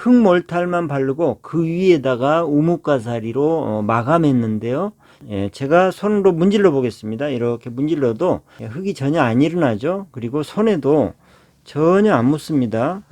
흙몰탈만 바르고 그 위에다가 우뭇가사리로 어, 마감했는데요. 예, 제가 손으로 문질러 보겠습니다. 이렇게 문질러도 흙이 전혀 안 일어나죠. 그리고 손에도 전혀 안 묻습니다.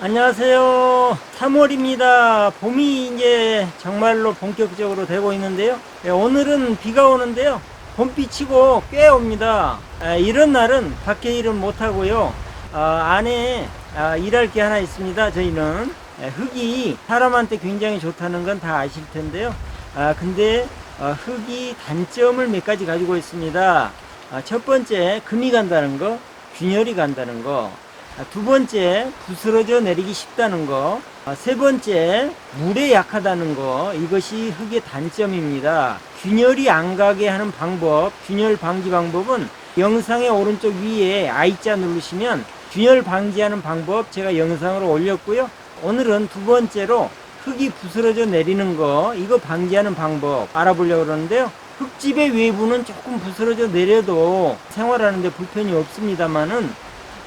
안녕하세요. 3월입니다. 봄이 이제 정말로 본격적으로 되고 있는데요. 예, 오늘은 비가 오는데요. 봄비 치고 꽤 옵니다. 아, 이런 날은 밖에 일은 못하고요. 아, 안에 아, 일할 게 하나 있습니다. 저희는 예, 흙이 사람한테 굉장히 좋다는 건 다 아실 텐데요. 아, 근데 어, 흙이 단점을 몇 가지 가지고 있습니다. 아, 첫 번째 금이 간다는 거, 균열이 간다는 거. 아, 두 번째 부스러져 내리기 쉽다는 거. 아, 세 번째 물에 약하다는 거. 이것이 흙의 단점입니다. 균열이 안 가게 하는 방법, 균열 방지 방법은 영상의 오른쪽 위에 I자 누르시면 균열 방지하는 방법 제가 영상으로 올렸고요. 오늘은 두 번째로 흙이 부스러져 내리는 거 이거 방지하는 방법 알아보려고 그러는데요. 흙집의 외부는 조금 부스러져 내려도 생활하는데 불편이 없습니다만은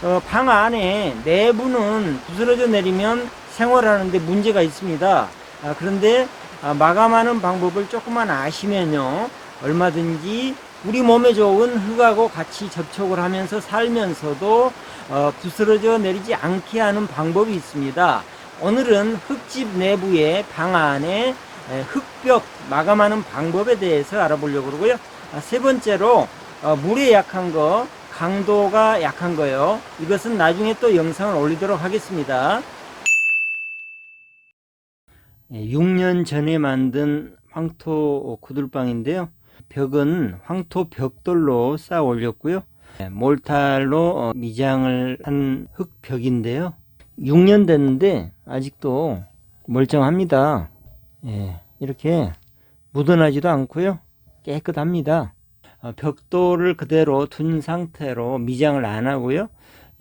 어, 방 안에 내부는 부스러져 내리면 생활하는데 문제가 있습니다. 아, 그런데 아, 마감하는 방법을 조금만 아시면요 얼마든지 우리 몸에 좋은 흙하고 같이 접촉을 하면서 살면서도 어, 부스러져 내리지 않게 하는 방법이 있습니다. 오늘은 흙집 내부의 방 안에 에, 흙벽 마감하는 방법에 대해서 알아보려고 그러고요. 아, 세 번째로 어, 물에 약한 거, 강도가 약한 거요. 이것은 나중에 또 영상을 올리도록 하겠습니다. 6년 전에 만든 황토 구들방인데요. 벽은 황토 벽돌로 쌓아 올렸고요. 예, 몰탈로 어, 미장을 한 흙벽인데요. 6년 됐는데 아직도 멀쩡합니다. 예, 이렇게 묻어나지도 않고요. 깨끗합니다. 어, 벽돌을 그대로 둔 상태로 미장을 안 하고요.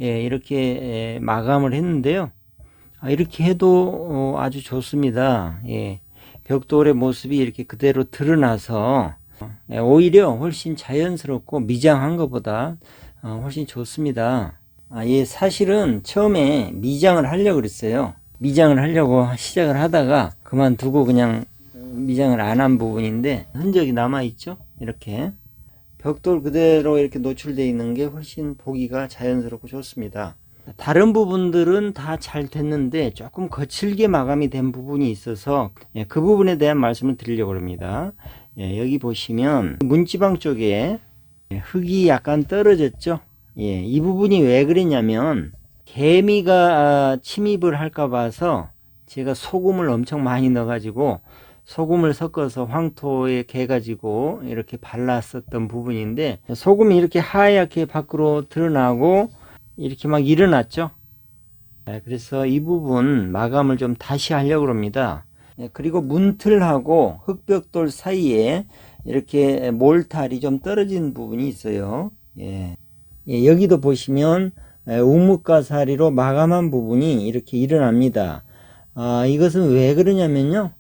예, 이렇게 예, 마감을 했는데요. 아, 이렇게 해도 어, 아주 좋습니다. 예, 벽돌의 모습이 이렇게 그대로 드러나서 예, 오히려 훨씬 자연스럽고 미장한 것보다 어, 훨씬 좋습니다. 아, 예, 사실은 처음에 미장을 하려고 그랬어요. 미장을 하려고 시작을 하다가 그만두고 그냥 미장을 안 한 부분인데 흔적이 남아 있죠. 이렇게 벽돌 그대로 이렇게 노출되어 있는 게 훨씬 보기가 자연스럽고 좋습니다. 다른 부분들은 다 잘 됐는데 조금 거칠게 마감이 된 부분이 있어서 예, 그 부분에 대한 말씀을 드리려고 합니다. 예, 여기 보시면 문지방 쪽에 예, 흙이 약간 떨어졌죠. 예, 이 부분이 왜 그랬냐면 개미가 아, 침입을 할까 봐서 제가 소금을 엄청 많이 넣어가지고 소금을 섞어서 황토에 개 가지고 이렇게 발랐었던 부분인데 소금이 이렇게 하얗게 밖으로 드러나고 이렇게 막 일어났죠. 네, 그래서 이 부분 마감을 좀 다시 하려고 합니다. 네, 그리고 문틀하고 흙벽돌 사이에 이렇게 몰탈이 좀 떨어진 부분이 있어요. 예. 예, 여기도 보시면 예, 우뭇가사리로 마감한 부분이 이렇게 일어납니다. 아, 이것은 왜 그러냐면요.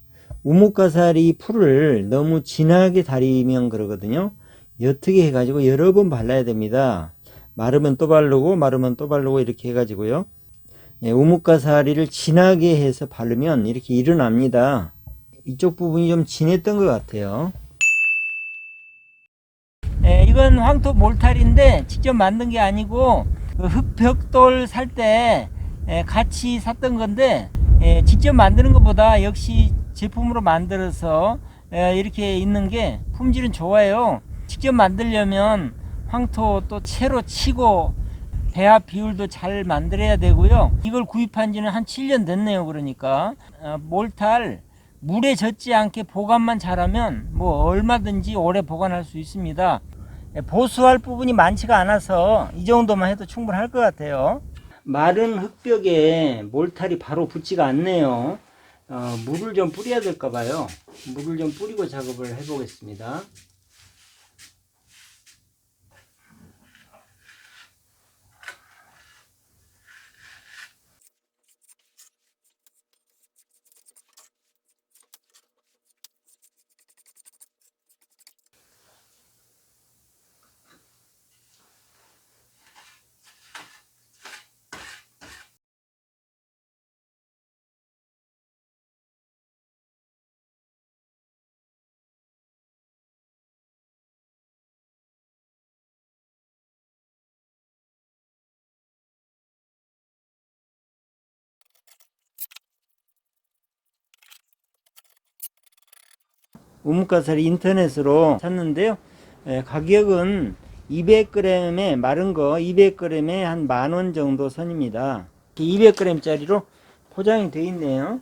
우뭇가사리 풀을 너무 진하게 다리면 그러거든요. 옅게 해가지고 여러 번 발라야 됩니다. 마르면 또 바르고 마르면 또 바르고 이렇게 해가지고요. 예, 우뭇가사리를 진하게 해서 바르면 이렇게 일어납니다. 이쪽 부분이 좀 진했던 것 같아요. 예, 이건 황토 몰탈인데 직접 만든 게 아니고 그 흙벽돌 살때 같이 샀던 건데 예, 직접 만드는 것보다 역시 제품으로 만들어서 예, 이렇게 있는 게 품질은 좋아요. 직접 만들려면 황토 또 채로 치고 배합 비율도 잘 만들어야 되고요. 이걸 구입한 지는 한 7년 됐네요. 그러니까 어, 몰탈 물에 젖지 않게 보관만 잘하면 뭐 얼마든지 오래 보관할 수 있습니다. 예, 보수할 부분이 많지가 않아서 이 정도만 해도 충분할 것 같아요. 마른 흙벽에 몰탈이 바로 붙지가 않네요. 어, 물을 좀 뿌려야 될까 봐요. 물을 좀 뿌리고 작업을 해보겠습니다. 우뭇가사리 인터넷으로 샀는데요. 예, 가격은 200g에 마른 거 200g에 한 만 원 정도 선입니다. 200g짜리로 포장이 되어 있네요.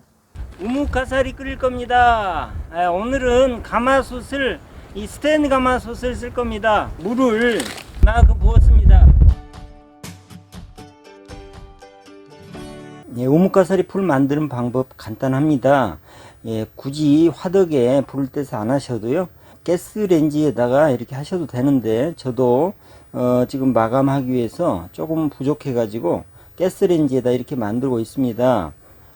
우뭇가사리 끓일 겁니다. 아, 오늘은 가마솥을 이 스탠 가마솥을 쓸 겁니다. 물을 이만큼 부었습니다. 예, 우뭇가사리 풀 만드는 방법 간단합니다. 예, 굳이 화덕에 불을 떼서 안 하셔도요. 가스레인지에다가 이렇게 하셔도 되는데 저도 어, 지금 마감하기 위해서 조금 부족해 가지고 가스레인지에다 이렇게 만들고 있습니다.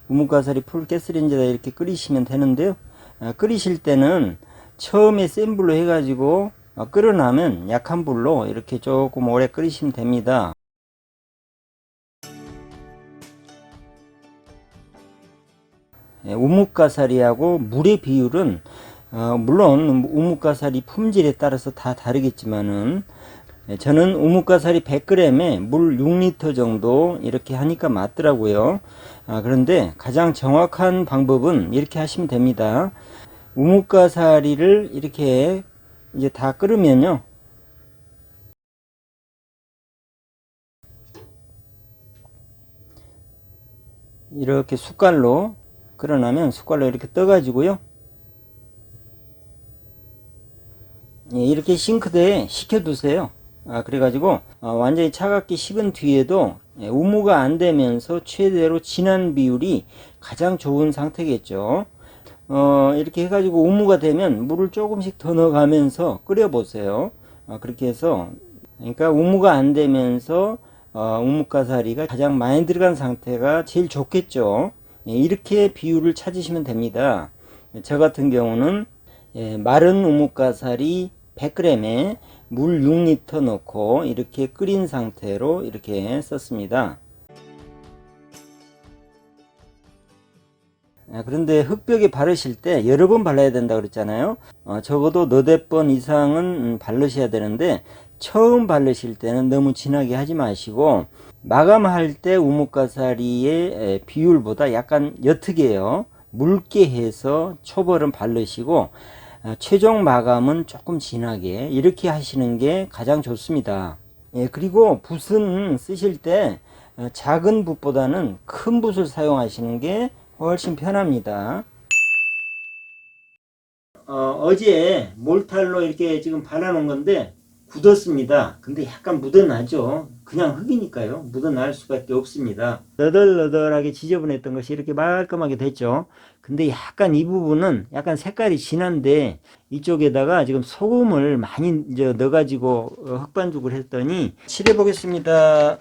우뭇가사리 풀 가스레인지에다 이렇게 끓이시면 되는데요. 어, 끓이실 때는 처음에 센 불로 해 가지고 어, 끓어나면 약한 불로 이렇게 조금 오래 끓이시면 됩니다. 우뭇가사리하고 물의 비율은 어, 물론 우뭇가사리 품질에 따라서 다 다르겠지만은 예, 저는 우뭇가사리 100g에 물 6리터 정도 이렇게 하니까 맞더라고요. 아, 그런데 가장 정확한 방법은 이렇게 하시면 됩니다. 우뭇가사리를 이렇게 이제 다 끓으면요. 이렇게 숟갈로 끓어나면 숟갈로 이렇게 떠가지고요. 예, 이렇게 싱크대에 식혀두세요. 아, 그래가지고 어, 완전히 차갑게 식은 뒤에도 예, 우무가 안 되면서 최대로 진한 비율이 가장 좋은 상태겠죠. 어, 이렇게 해가지고 우무가 되면 물을 조금씩 더 넣어가면서 끓여보세요. 어, 그렇게 해서 그러니까 우무가 안 되면서 어, 우뭇가사리가 가장 많이 들어간 상태가 제일 좋겠죠. 예, 이렇게 비율을 찾으시면 됩니다. 저 같은 경우는 예, 마른 우뭇가사리 100g에 물 6리터 넣고 이렇게 끓인 상태로 이렇게 썼습니다. 아, 그런데 흙벽에 바르실 때 여러 번 발라야 된다 그랬잖아요. 어, 적어도 너댓 번 이상은 음, 바르셔야 되는데 처음 바르실 때는 너무 진하게 하지 마시고 마감할 때 우뭇가사리의 에, 비율보다 약간 옅게요. 묽게 해서 초벌은 바르시고 어, 최종 마감은 조금 진하게 이렇게 하시는 게 가장 좋습니다. 예, 그리고 붓은 쓰실 때 어, 작은 붓보다는 큰 붓을 사용하시는 게 훨씬 편합니다. 어, 제 몰탈로 이렇게 지금 발라놓은 건데 굳었습니다. 근데 약간 묻어나죠. 그냥 흙이니까요. 묻어날 수밖에 없습니다. 너덜너덜하게 지저분했던 것이 이렇게 말끔하게 됐죠. 근데 약간 이 부분은 약간 색깔이 진한데 이쪽에다가 지금 소금을 많이 이제 넣어가지고 어, 흙반죽을 했더니 칠해 보겠습니다.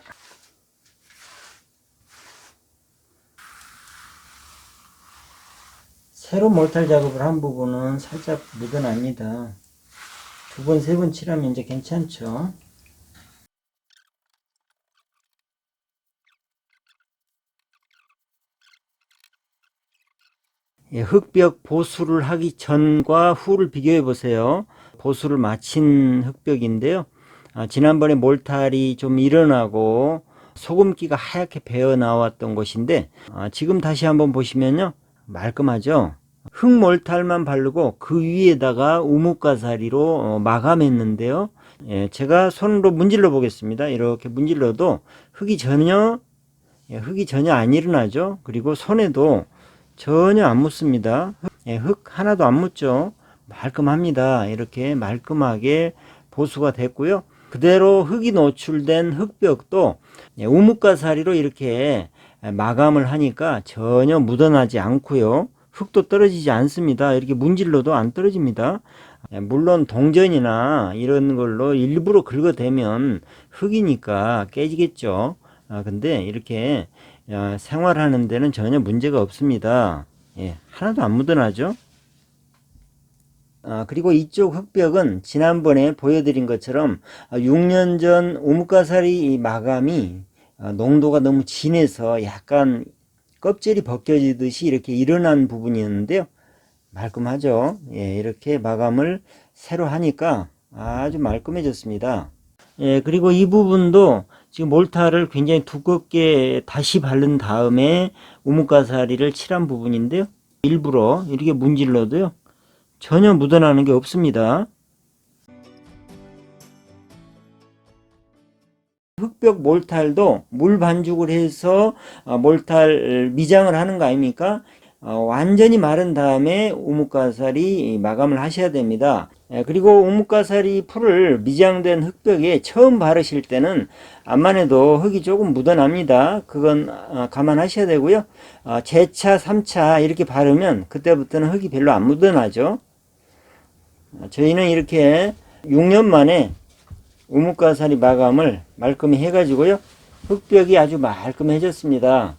새로 몰탈 작업을 한 부분은 살짝 묻어납니다. 두 번, 세 번 칠하면 이제 괜찮죠. 예, 흙벽 보수를 하기 전과 후를 비교해 보세요. 보수를 마친 흙벽인데요. 아, 지난번에 몰탈이 좀 일어나고 소금기가 하얗게 배어 나왔던 곳인데 아, 지금 다시 한번 보시면요. 말끔하죠. 흙몰탈만 바르고 그 위에다가 우뭇가사리로 어, 마감했는데요. 예, 제가 손으로 문질러 보겠습니다. 이렇게 문질러도 흙이 전혀 예, 흙이 전혀 안 일어나죠. 그리고 손에도 전혀 안 묻습니다. 예, 흙 하나도 안 묻죠. 말끔합니다. 이렇게 말끔하게 보수가 됐고요. 그대로 흙이 노출된 흙벽도 예, 우뭇가사리로 이렇게 마감을 하니까 전혀 묻어나지 않고요. 흙도 떨어지지 않습니다. 이렇게 문질러도 안 떨어집니다. 예, 물론 동전이나 이런 걸로 일부러 긁어대면 흙이니까 깨지겠죠. 아, 근데 이렇게 야, 생활하는 데는 전혀 문제가 없습니다. 예, 하나도 안 묻어나죠. 아, 그리고 이쪽 흙벽은 지난번에 보여드린 것처럼 6년 전 우뭇가사리 마감이 아, 농도가 너무 진해서 약간 껍질이 벗겨지듯이 이렇게 일어난 부분이었는데요. 말끔하죠. 예, 이렇게 마감을 새로 하니까 아주 말끔해졌습니다. 예, 그리고 이 부분도 지금 몰타를 굉장히 두껍게 다시 바른 다음에 우뭇가사리를 칠한 부분인데요. 일부러 이렇게 문질러도요. 전혀 묻어나는 게 없습니다. 흑벽 몰탈도 물 반죽을 해서 어, 몰탈 미장을 하는 거 아닙니까? 어, 완전히 마른 다음에 우뭇가사리 마감을 하셔야 됩니다. 예, 그리고 우뭇가사리 풀을 미장된 흑벽에 처음 바르실 때는 암만 해도 흙이 조금 묻어납니다. 그건 어, 감안하셔야 되고요. 어, 제차, 3차 이렇게 바르면 그때부터는 흙이 별로 안 묻어나죠. 어, 저희는 이렇게 6년 만에 우뭇가사리 마감을 말끔히 해가지고요. 흙벽이 아주 말끔해졌습니다.